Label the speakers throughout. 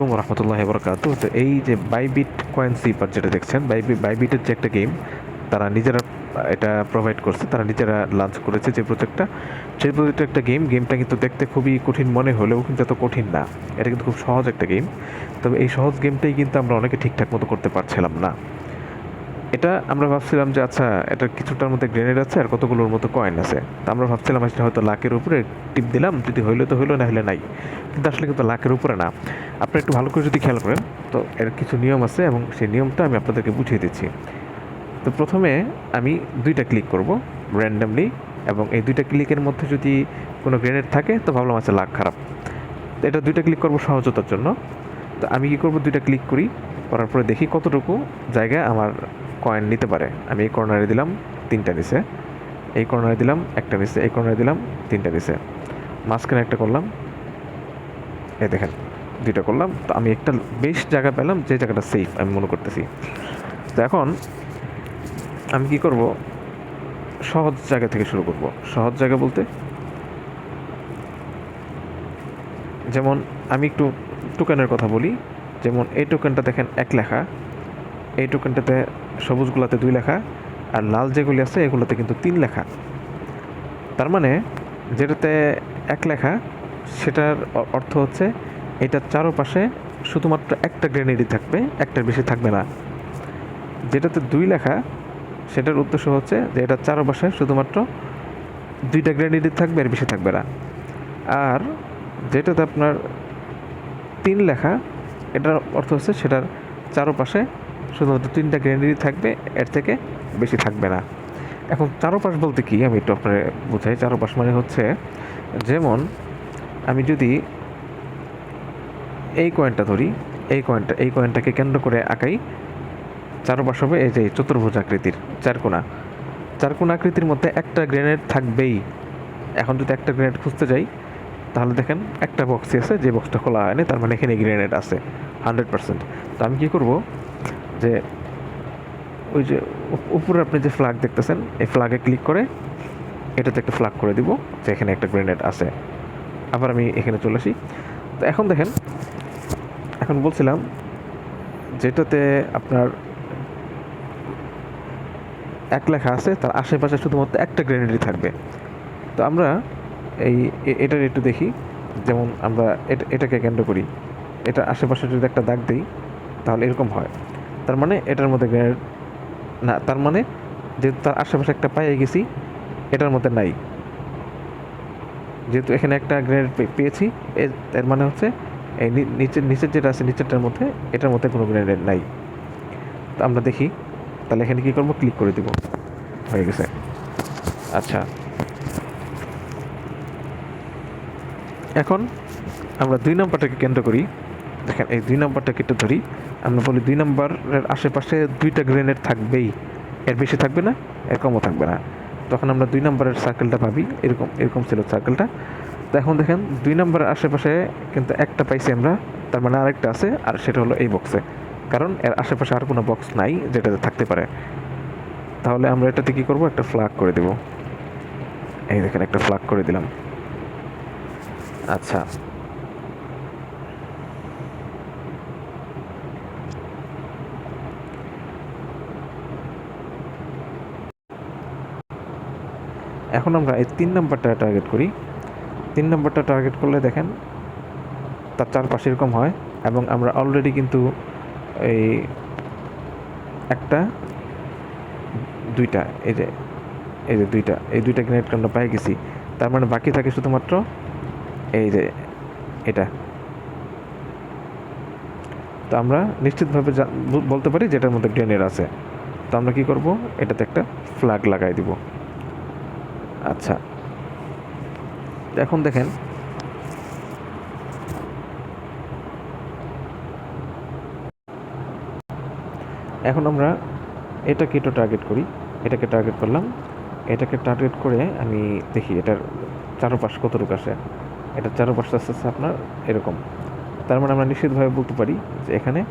Speaker 1: আসসালামু রহমতুল্লাহ বরকাত তো এই যে বাইবিট কয়েন সিপার যেটা দেখছেন বাইবি বাইবিটের যে একটা গেম তারা নিজেরা, এটা প্রোভাইড করছে, তারা নিজেরা লঞ্চ করেছে যে প্রজেক্টটা সেই প্রজেক্টের একটা গেম গেমটা কিন্তু দেখতে খুবই কঠিন মনে হলেও কিন্তু এত কঠিন না। এটা কিন্তু খুব সহজ একটা গেম তবে এই সহজ গেমটাই কিন্তু আমরা অনেকে ঠিকঠাক মতো করতে পারছিলাম না। এটা আমরা ভাবছিলাম যে আচ্ছা এটা কিছুটার মধ্যে গ্রেনেড আছে আর কতগুলোর মতো কয়েন আছে। তা আমরা ভাবছিলাম এটা হয়তো লাখের উপরে টিপ দিলাম, যদি হইলে তো হইল না হলে নাই। কিন্তু আসলে কিন্তু লাখের উপরে না। আপনি একটু ভালো করে যদি খেয়াল করেন, তো এর কিছু নিয়ম আছে এবং সেই নিয়মটা আমি আপনাদেরকে বুঝিয়ে দিচ্ছি। তো প্রথমে আমি দুইটা ক্লিক করব র্যান্ডামলি এবং এই দুইটা ক্লিকের মধ্যে যদি কোনো গ্রেনেড থাকে, তো ভাবলাম আচ্ছা লাখ খারাপ। এটা দুইটা ক্লিক করব সহজতার জন্য। তো আমি কি করব, দুইটা ক্লিক করি, করার পরে দেখি কতটুকু জায়গা আমার কয়েন নিতে পারে। আমি এই কর্নারে দিলাম, তিনটা নিচে এই কর্নারে দিলাম, একটা নিচে এই কর্নারে দিলাম, তিনটা নিচে মাঝখানে একটা করলাম। এ দেখেন, দুইটা করলাম। তো আমি একটা বেশ জায়গা পেলাম, যে জায়গাটা সেফ আমি মনে করতেছি। তো এখন আমি কি করব? সহজ জায়গা থেকে শুরু করব। সহজ জায়গা বলতে যেমন আমি একটু টোকেনের কথা বলি, যেমন এই টোকেনটা দেখেন এক লেখা। এই টোকেনটাতে সবুজগুলোতে দুই লেখা, আর লাল যেগুলি আছে এগুলোতে কিন্তু তিন লেখা। তার মানে যেটাতে এক লেখা, সেটার অর্থ হচ্ছে এটার চারোপাশে শুধুমাত্র একটা গ্রেনেডই থাকবে, একটার বেশি থাকবে না। যেটাতে দুই লেখা, সেটার উদ্দেশ্য হচ্ছে যে এটার চারপাশে শুধুমাত্র দুইটা গ্রেনেডই থাকবে, এর বেশি থাকবে না। আর যেটাতে আপনার তিন লেখা, এটার অর্থ হচ্ছে সেটার চারপাশে শুধুমাত্র তিনটা গ্রেনেডই থাকবে, এর থেকে বেশি থাকবে না। এখন চারপাশ বলতে কি আমি একটু আপনার বোঝাই। চারপাশ মানে হচ্ছে, যেমন আমি যদি এই কয়েনটা ধরি, এই কয়েনটা এই কয়েনটাকে কেন্দ্র করে আঁকাই, চারপাশ হবে এই যে চতুর্ভুজ আকৃতির চারকোনা চারকোনা আকৃতির মধ্যে একটা গ্রেনেড থাকবেই। এখন যদি একটা গ্রেনেড খুঁজতে যাই, তাহলে দেখেন একটা বক্সই আছে, যে বক্সটা খোলা হয়নি, তার মানে এখানে গ্রেনেড আছে হান্ড্রেড পার্সেন্ট তো আমি কী করব? যে ওই যে উপ- উপরে আপনি যে ফ্ল্যাগ দেখতেছেন, এই ফ্ল্যাগে ক্লিক করে এটাতে একটা ফ্ল্যাগ করে দিব, যে এখানে একটা গ্রেনেড আছে। আবার আমি এখানে চলে আসি। তো এখন দেখেন, এখন বলছিলাম যেটাতে আপনার এক লেখা আছে, তার আশেপাশে শুধুমাত্র একটা গ্রেনেডই থাকবে। তো আমরা এই এটার একটু দেখি। যেমন আমরা এটা এটাকে কেন্দ্র করি। এটা আশেপাশে যদি একটা দাগ দিই, তাহলে এরকম হয়। তার মানে এটার মধ্যে না, তার মানে যেহেতু তার আশেপাশে একটা পাইয়ে গেছি, এটার মধ্যে নাই। যেহেতু এখানে একটা গ্রেনেড পেয়েছি এর- মানে হচ্ছে এই নিচের নিচের যেটা আছে, নিচেরটার মধ্যে এটার মধ্যে কোনো গ্রেনেড নাই। তো আমরা দেখি, তাহলে এখানে কী করব? ক্লিক করে দিব। হয়ে গেছে। আচ্ছা। এখন আমরা দুই নম্বরটাকে কেন্দ্র করি। দেখেন, এই দুই নম্বরটাকে একটু ধরি। আমরা বলি দুই নম্বরের আশেপাশে দুইটা গ্রেনেড থাকবেই। এর বেশি থাকবে না, এর কমও থাকবে না। তখন আমরা দুই নম্বরের সার্কেলটা ভাবি, এরকম এরকম ছিল সার্কেলটা তো এখন দেখেন, দুই নম্বরের আশেপাশে কিন্তু একটা পাইছি আমরা, তার মানে আরেকটা আছে, আর সেটা হলো এই বক্সে কারণ এর আশেপাশে আর কোনো বক্স নাই যেটাতে থাকতে পারে। তাহলে আমরা এটাতে কী করব? একটা ফ্ল্যাগ করে দেব। এই দেখেন, একটা ফ্ল্যাগ করে দিলাম। আচ্ছা। এখন আমরা এই তিন নম্বরটা টার্গেট করি। তিন নম্বরটা টার্গেট করলে দেখেন, তার চারপাশে এরকম হয় এবং আমরা অলরেডি কিন্তু এই একটা, দুইটা, এই যে এই যে দুইটা, এই দুইটা গ্রেনেড আমরা পাই গেছি। তার মানে বাকি থাকে শুধুমাত্র এই যে এটা। তো আমরা নিশ্চিতভাবে বলতে পারি যেটার মধ্যে গ্রেনেড আছে। তো আমরা কি করব? এটাতে একটা ফ্ল্যাগ লাগাই দিব। আচ্ছা। এখন দেখেন। এখন আমরা এটাকে একটু টার্গেট করি। এটাকে টার্গেট করলাম। এটাকে টার্গেট করে আমি দেখি এটার চারপাশ কতটুকু আসে এটার চারোপাশ আস্তে আস্তে আপনার এরকম। তার মানে আমরা নিশ্চিতভাবে বলতে পারি যে এখানে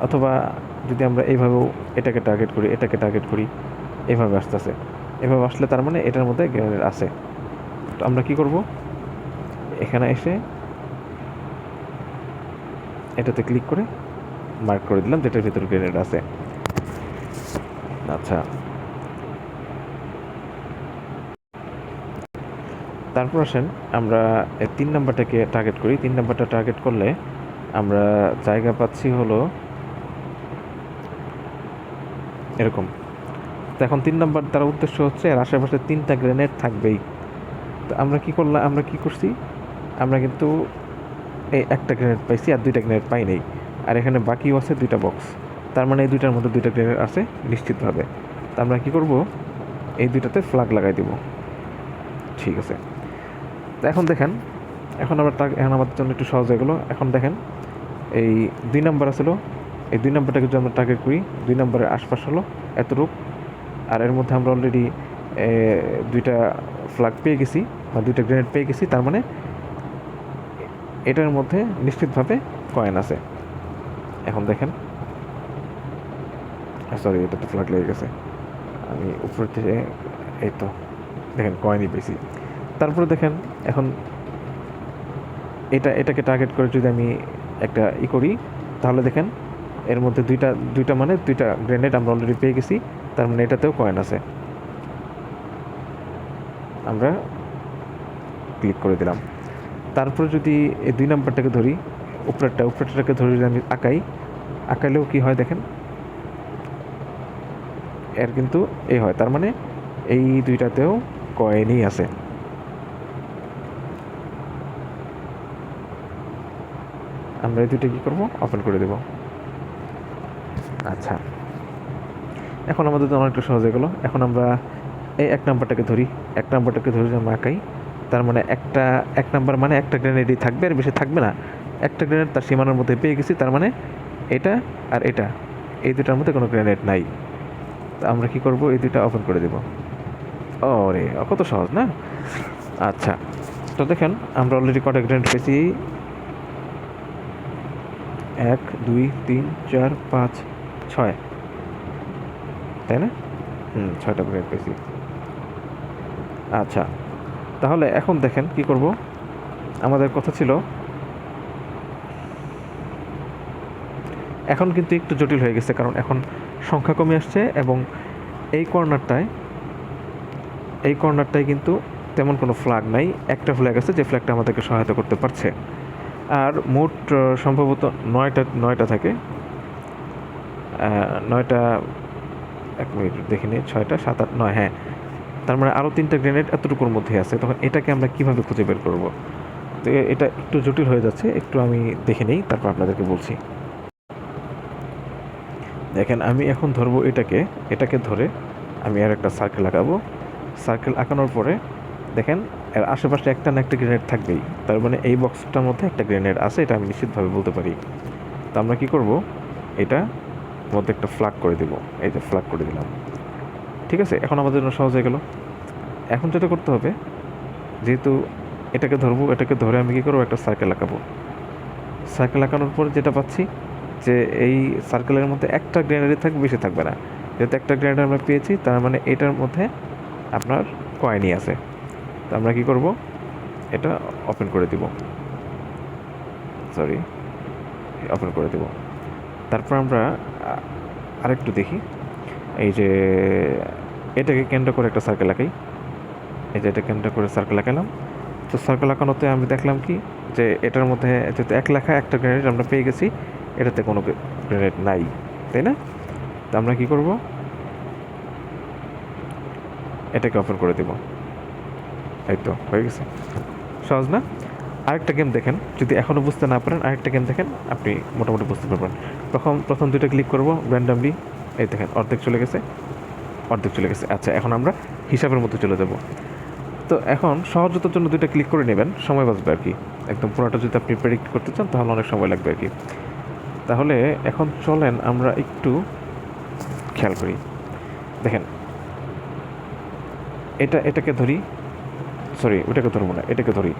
Speaker 1: অথবা যদি আমরা এইভাবেও এটাকে টার্গেট করি, এটাকে টার্গেট করি, এভাবে আসতেছে। এভাবে আসলে তার মানে এটার মধ্যে গ্রেনেড আছে। তো আমরা কি করব? এখানে এসে এটাতে ক্লিক করে মার্ক করে দিলাম যেটার ভিতরে গ্রেনেড আছে। আচ্ছা। তারপর আসেন, আমরা তিন নাম্বারটাকে টার্গেট করি। তিন নাম্বারটা টার্গেট করলে আমরা জায়গা পাচ্ছি হলো এরকম। তো এখন তিন নাম্বার তার উদ্দেশ্য হচ্ছে এর আশেপাশে তিনটা গ্রেনেড থাকবেই। তো আমরা কি করলাম আমরা কি করছি? আমরা কিন্তু এই একটা গ্রেনেড পাইছি আর দুইটা গ্রেনেড পাই নাই। আর এখানে বাকিও আছে দুইটা বক্স তার মানে এই দুইটার মধ্যে দুইটা গ্রেনেড আছে নিশ্চিতভাবে। তো আমরা কি করব? এই দুইটাতে ফ্ল্যাগ লাগাই দিব। ঠিক আছে। তো এখন দেখেন, এখন আবার এখন আমাদের জন্য একটু সহজ হয়ে গেলো। এখন দেখেন, এই দুই নাম্বার আছিল। এই দুই নাম্বারটাকে যদি আমরা টার্গেট করি, দুই নাম্বারের আশপাশ হলো এতটুক। আর এর মধ্যে আমরা অলরেডি দুইটা ফ্ল্যাগ পেয়ে গেছি, বা দুইটা গ্রেনেড পেয়ে গেছি, তার মানে এটার মধ্যে নিশ্চিতভাবে কয়েন আছে। এখন দেখেন। সরি এটা তো ফ্ল্যাগ লেগে গেছে। আমি উপর থেকে, এই তো, দেখেন কয়েনই পেয়েছি। তারপরে দেখেন, এখন এটা, এটাকে টার্গেট করে যদি আমি একটা ই করি, তাহলে দেখেন, এর মধ্যে দুইটা দুইটা মানে দুইটা গ্রেনেড আমরা অলরেডি পেয়ে গেছি। তার মানে এটাতেও কয়েন আছে। আমরা ক্লিক করে দিলাম। তারপর যদি এই দুই নাম্বারটাকে ধরি, উপরেরটা, উপরেরটাকে ধরে যদি আমি আঁকাই, আঁকাইলেও কী হয় দেখেন? এর কিন্তু এই হয়, তার মানে এই দুইটাতেও কয়েনই আছে। আমরা এই দুইটা কী করব? ওপেন করে দেব। আচ্ছা। এখন আমাদের জন্য অনেকটা সহজ হয়ে গেলো। এখন আমরা এই এক নাম্বারটাকে ধরি। এক নাম্বারটাকে ধরে আমরা আঁকাই, তার মানে একটা, এক নাম্বার মানে একটা গ্রেনেডই থাকবে, আর বেশি থাকবে না। একটা গ্রেনেড তার সীমানার মধ্যে পেয়ে গেছি, তার মানে এটা আর এটা। এই দুটার মধ্যে কোনো গ্রেনেড নাই। তো আমরা কি করব? এই দুটা ওপেন করে দেব। রে কত সহজ না? আচ্ছা তো দেখেন, আমরা অলরেডি কটা গ্রেনেড পেয়েছি। এক, দুই, তিন, চার, পাঁচ, ছয়। তাই না? হুম, ছয়টা গ্রেড পেয়েছি। আচ্ছা তাহলে এখন দেখেন কি করব। আমাদের কথা ছিল, এখন কিন্তু একটু জটিল হয়ে গেছে কারণ এখন সংখ্যা কমে আসছে এবং এই কর্নারটায় এই কর্নারটায় কিন্তু তেমন কোনো ফ্ল্যাগ নাই। একটা ফ্ল্যাগ আছে যে ফ্ল্যাগটা আমাদেরকে সহায়তা করতে পারছে। আর মোট সম্ভবত নয়টা নয়টা থাকে। নয়টা এক মিনিট দেখে নিই, ছয়টা, সাত, আট, নয় হ্যাঁ। তার মানে আরও তিনটা গ্রেনেড এতটুকুর মধ্যে আছে। তখন এটাকে আমরা কীভাবে খুঁজে বের করব? তো এটা একটু জটিল হয়ে যাচ্ছে, একটু আমি দেখে নিই, তারপর আপনাদেরকে বলছি। দেখেন, আমি এখন ধরবো এটাকে এটাকে ধরে আমি আর একটা সার্কেল আঁকাবো। সার্কেল আঁকানোর পরে, দেখেন, এর আশেপাশে একটা না একটা গ্রেনেড থাকবেই। তার মানে এই বক্সটার মধ্যে একটা গ্রেনেড আছে, এটা আমি নিশ্চিতভাবে বলতে পারি। তো আমরা কি করব? এটা মধ্যে একটা ফ্ল্যাগ করে দেব। এই যে ফ্ল্যাগ করে দিলাম। ঠিক আছে? এখন আমাদের জন্য সহজ হয়ে গেল। এখন যেটা করতে হবে, যেহেতু এটাকে ধরবো, এটাকে ধরে আমি কী করব? একটা সার্কেল আঁকাবো। সার্কেল আঁকানোর পর যেটা পাচ্ছি, যে এই সার্কেলের মধ্যে একটা গ্রেনেডই থাকবে বেশি থাকবে না। যেহেতু একটা গ্রেনেড আমরা পেয়েছি, তার মানে এটার মধ্যে আপনার কয়েনই আছে। তো আমরা কি করব? এটা ওপেন করে দিব। সরি ওপেন করে দেব। তারপর আমরা আরেকটু দেখি। এই যে, এটাকে কেন্দ্র করে একটা সার্কেল আঁকাই। এই যে, এটা কেন্দ্র করে সার্কেল আঁকালাম। তো সার্কেল আঁকানোতে আমি দেখলাম কি, যে এটার মধ্যে যেহেতু এক লেখা, একটা গ্রেনেড আমরা পেয়ে গেছি, এটাতে কোনো গ্রেনেড নাই, তাই না? তো আমরা কী করব? এটাকে ওপেন করে দেব। এই তো, হয়ে গেছে। সহজ না? আরেকটা গেম দেখেন, যদি এখনও বুঝতে না পারেন, আরেকটা গেম দেখেন, আপনি মোটামুটি বুঝতে পারবেন। প্রথম প্রথম দুইটা ক্লিক করব র্যান্ডামলি এই দেখেন, অর্ধেক চলে গেছে, অর্ধেক চলে গেছে। আচ্ছা এখন আমরা হিসাবের মধ্যে চলে যাব। তো এখন সহজতার জন্য দুইটা ক্লিক করে নেবেন, সময় বাঁচবে আর কি। একদম পুরোটা যদি আপনি প্রেডিক্ট করতে চান, তাহলে অনেক সময় লাগবে আর কি। তাহলে এখন চলেন আমরা একটু খেয়াল করি। দেখেন, এটা, এটাকে ধরি সরি ওটাকে ধরবো না, এটাকে ধরি।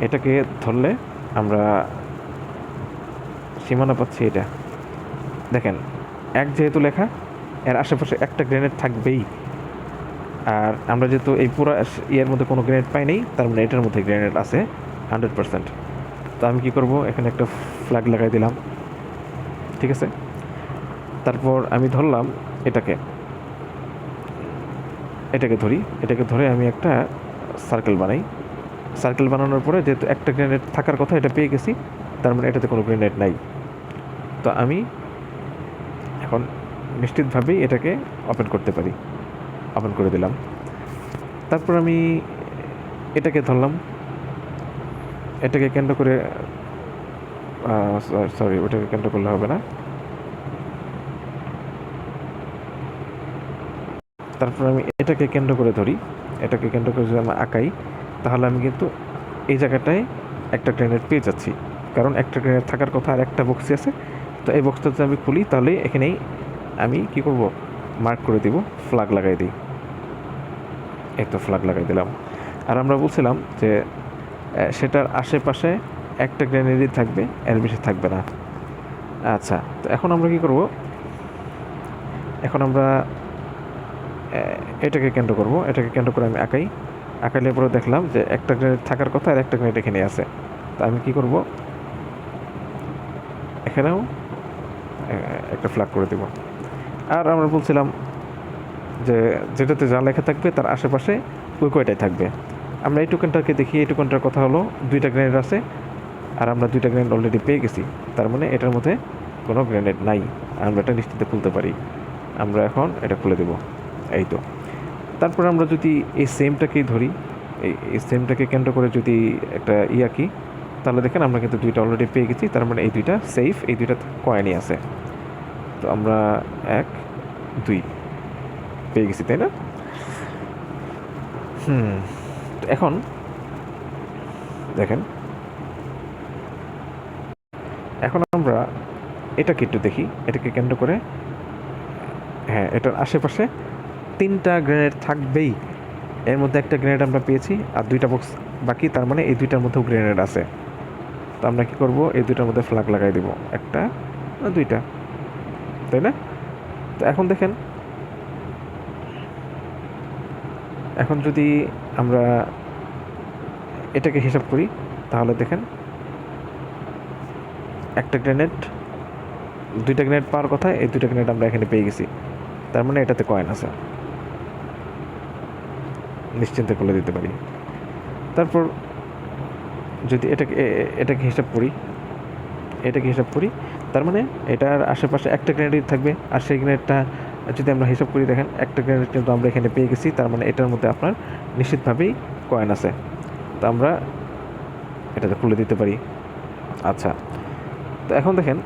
Speaker 1: এটাকে ধরলে আমরা সীমানা পাচ্ছি এটা। দেখেন, এক যেহেতু লেখা, এর আশেপাশে একটা গ্রেনেড থাকবেই। আর আমরা যেহেতু এই পুরো ইয়ের মধ্যে কোনো গ্রেনেড পাই নেই, তার মানে এটার মধ্যে গ্রেনেড আছে হান্ড্রেড পার্সেন্ট তো আমি কী করব? এখানে একটা ফ্ল্যাগ লাগাই দিলাম। ঠিক আছে? তারপর আমি ধরলাম এটাকে। এটাকে ধরি। এটাকে ধরে আমি একটা সার্কেল বানাই। সার্কেল বানানোর পরে যেহেতু একটা গ্রেনেড থাকার কথা, এটা পেয়ে গেছি। তার মানে এটাতে কোনো গ্রেনেড নাই। তো আমি এখন নিশ্চিতভাবেই এটাকে ওপেন করতে পারি। ওপেন করে দিলাম। তারপর আমি এটাকে ধরলাম। এটাকে কেন্দ্র করে সরি ওটাকে কেন্দ্র করলে হবে না। তারপর আমি এটাকে কেন্দ্র করে ধরি। এটাকে কেন্দ্র করে যদি আমি আঁকাই তাহলে আমি কিন্তু এই জায়গাটায় একটা গ্রেনেড পেয়ে যাচ্ছি। কারণ একটা গ্রেনেড থাকার কথা আর একটা বক্সি আছে। তো এই বক্সটা যদি আমি খুলি, তাহলে এখানেই আমি কি করব? মার্ক করে দিব ফ্লাগ লাগাই দিই। এই তো ফ্ল্যাগ লাগাই দিলাম। আর আমরা বলছিলাম যে সেটার আশেপাশে একটা গ্রেনেডই থাকবে, এর বেশি থাকবে না। আচ্ছা তো এখন আমরা কি করব? এখন আমরা এটাকে কেন্দ্র করব। এটাকে কেন্দ্র করে আমি আঁকাই। আঁকাইলে পরে দেখলাম যে একটা গ্রেনেড থাকার কথা আর একটা গ্রেনেড এখানে আছে। তা আমি কি করব? এখানেও একটা ফ্ল্যাগ করে দেব। আর আমরা বলছিলাম যে যেটাতে যা লেখা থাকবে তার আশেপাশে ওই কয়টাই থাকবে। আমরা এই টোকেনটাকে দেখি, এই টোকেনটার কথা হলো দুইটা গ্রেনেড আছে আর আমরা দুইটা গ্রেনেড অলরেডি পেয়ে গেছি। তার মানে এটার মধ্যে কোনো গ্রেনেড নাই। আমরা এটা নিশ্চিত খুলতে পারি। আমরা এখন এটা খুলে দেব। এই তো। তারপর আমরা যদি এই সেমটাকেই ধরি, এই সেমটাকে কেন্দ্র করে যদি একটা ই আঁকি, তাহলে দেখেন আমরা কিন্তু দুইটা অলরেডি পেয়ে গেছি, তার মানে এই দুইটা সেফ এই দুইটা কয়েনই আছে। তো আমরা এক, দুই পেয়ে গেছি, তাই না? হুম এখন দেখেন। এখন আমরা এটাকে একটু দেখি, এটাকে কেন্দ্র করে হ্যাঁ এটার আশেপাশে তিনটা গ্রেনেড থাকবেই। এর মধ্যে একটা গ্রেনেড আমরা পেয়েছি আর দুইটা বক্স বাকি, তার মানে এই দুইটার মধ্যেও গ্রেনেড আছে। তো আমরা কি করব? এই দুইটার মধ্যে ফ্ল্যাগ লাগাই দিব, একটা দুইটা। তাই না? তো এখন দেখেন, এখন যদি আমরা এটাকে হিসাব করি, তাহলে দেখেন, একটা গ্রেনেড দুইটা গ্রেনেড পাওয়ার কথা, এই দুইটা গ্রেনেড আমরা এখানে পেয়ে গেছি। তার মানে এটাতে কয়েন আছে। নিশ্চিন্তে খুলে দিতে পারি। তারপর যদি এটাকে এটাকে হিসাব করি, এটাকে হিসাব করি, তার মানে এটার আশেপাশে একটা গ্রেনেডই থাকবে, আর সেই গ্রেনেডটা যদি আমরা হিসাব করি, দেখেন একটা গ্রেনেড কিন্তু আমরা এখানে পেয়ে গেছি, তার মানে এটার মধ্যে আপনার নিশ্চিতভাবেই কয়েন আছে। তো আমরা এটাতে খুলে দিতে পারি। আচ্ছা তো এখন দেখেন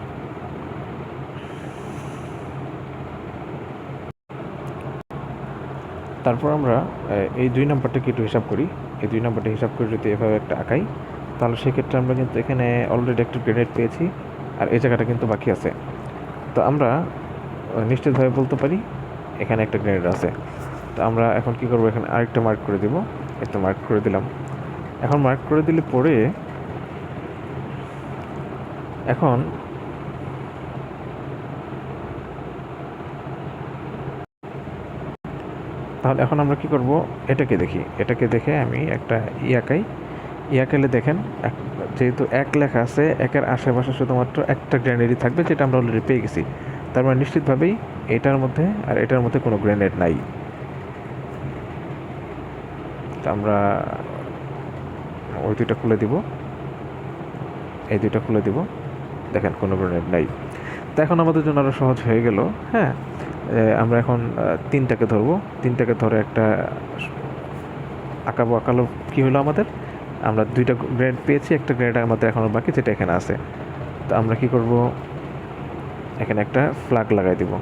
Speaker 1: তারপর আমরা এই দুই নাম্বারটাকে একটু হিসাব করি? এই দুই নাম্বারটা হিসাব করে যদি এভাবে একটা আঁকাই, তাহলে সেক্ষেত্রে আমরা কিন্তু এখানে অলরেডি একটা গ্রেনেড পেয়েছি, আর এই জায়গাটা কিন্তু বাকি আছে। তো আমরা নিশ্চিতভাবে বলতে পারি, এখানে একটা গ্রেনেড আছে। তো আমরা এখন কি করব? এখানে আরেকটা মার্ক করে দিব। একটা মার্ক করে দিলাম। এখন মার্ক করে দিলে পরে, এখন তাহলে এখন আমরা কি করব? এটাকে দেখি। এটাকে দেখে আমি একটা ইয়াকাই ইয়াকাইলে দেখেন যেহেতু এক লেখা আছে, একের আশেপাশে শুধুমাত্র একটা গ্রেনেডই থাকবে, যেটা আমরা অলরেডি পেয়ে গেছি। তার মানে নিশ্চিতভাবেই এটার মধ্যে আর এটার মধ্যে কোনো গ্রেনেড নাই। আমরা ওই দুইটা খুলে দিব। এই দুইটা খুলে দিব। দেখেন কোনো গ্রেনেড নাই। তো এখন আমাদের জন্য আরও সহজ হয়ে গেল হ্যাঁ? আমরা এখন তিনটাকে ধরবো। তিনটাকে ধরে একটা আঁকাবো আঁকালো কী হলো আমাদের? আমরা দুইটা গ্রেড পেয়েছি, একটা গ্রেড আমাদের এখনও বাকি, যেটা এখানে আছে। তো আমরা কি করব? এখানে একটা ফ্ল্যাগ লাগাই দিব।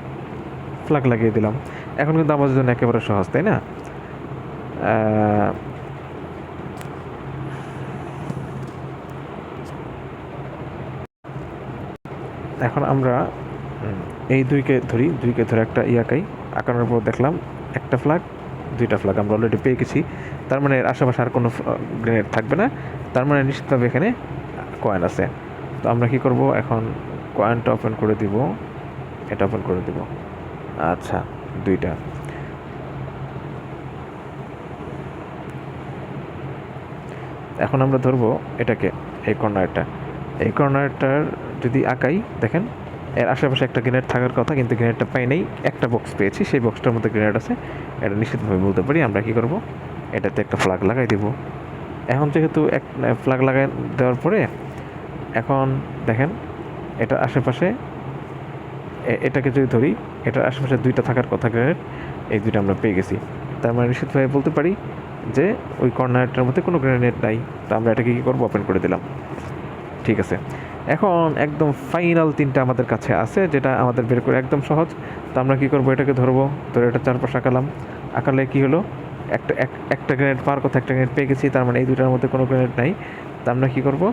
Speaker 1: ফ্ল্যাগ লাগিয়ে দিলাম। এখন কিন্তু আমাদের জন্য একেবারে সহজ, তাই না? এখন আমরা এই দুইকে ধরি, দুইকে ধরে একটা ইয়াকাই, আঁকানোর পর দেখলাম একটা ফ্ল্যাগ দুইটা ফ্ল্যাগ আমরা অলরেডি পেয়ে গেছি। তার মানে এর আশেপাশে আর কোনো গ্রেনেড থাকবে না। তার মানে নিশ্চিতভাবে এখানে কয়েন আছে। তো আমরা কি করব? এখন কয়েনটা ওপেন করে দিব। এটা ওপেন করে দিব। আচ্ছা দুইটা। এখন আমরা ধরবো এটাকে, এই কর্নারটা এই কর্নারটার যদি আঁকাই, দেখেন এর আশেপাশে একটা গ্রেনেড থাকার কথা, কিন্তু গ্রেনেডটা পাই নেই। একটা বক্স পেয়েছি, সেই বক্সটার মধ্যে গ্রেনেড আছে। এটা নিশ্চিতভাবে বলতে পারি, আমরা কী করব? এটাতে একটা ফ্লাগ লাগাই দেব। এখন যেহেতু এক ফ্ল্যাগ লাগাই দেওয়ার পরে, এখন দেখেন, এটা আশেপাশে এটাকে যদি ধরি, এটার আশেপাশে দুইটা থাকার কথা গ্রেনেড এই দুইটা আমরা পেয়ে গেছি। তার মানে নিশ্চিতভাবে বলতে পারি যে, ওই কর্নারটার মধ্যে কোনো গ্রেনেড নাই। তো আমরা এটাকে কী করব? ওপেন করে দিলাম। ঠিক আছে। এখন একদম ফাইনাল তিনটা আমাদের কাছে আছে, যেটা আমাদের বের করে একদম সহজ। তো আমরা কী করব, এটাকে ধরবো, ধরে এটা চারপাশে আঁকালাম। আঁকালে কী হলো, একটা, এক- একটা গ্রেনেড পার কথা একটা গ্রেনেড পেয়ে গেছি, তার মানে এই দুটার মধ্যে কোনো গ্রেনেড নাই। তা আমরা কী করব,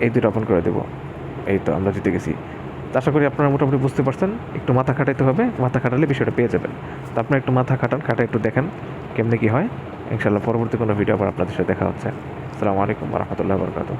Speaker 1: এই দুটো ওপেন করে দেবো। এই তো আমরা জিতে গেছি। আশা করি আপনারা মোটামুটি বুঝতে পারছেন, একটু মাথা খাটাইতে হবে, মাথা খাটালে বিষয়টা পেয়ে যাবেন। তো আপনারা একটু মাথা খাটান, খাটা একটু দেখেন কেমনে কী হয়। ইনশাল্লাহ পরবর্তী কোনো ভিডিও আবার আপনাদের সাথে দেখা হচ্ছে। আসসালামু আলাইকুম রহমতুল্লাহ বরকাত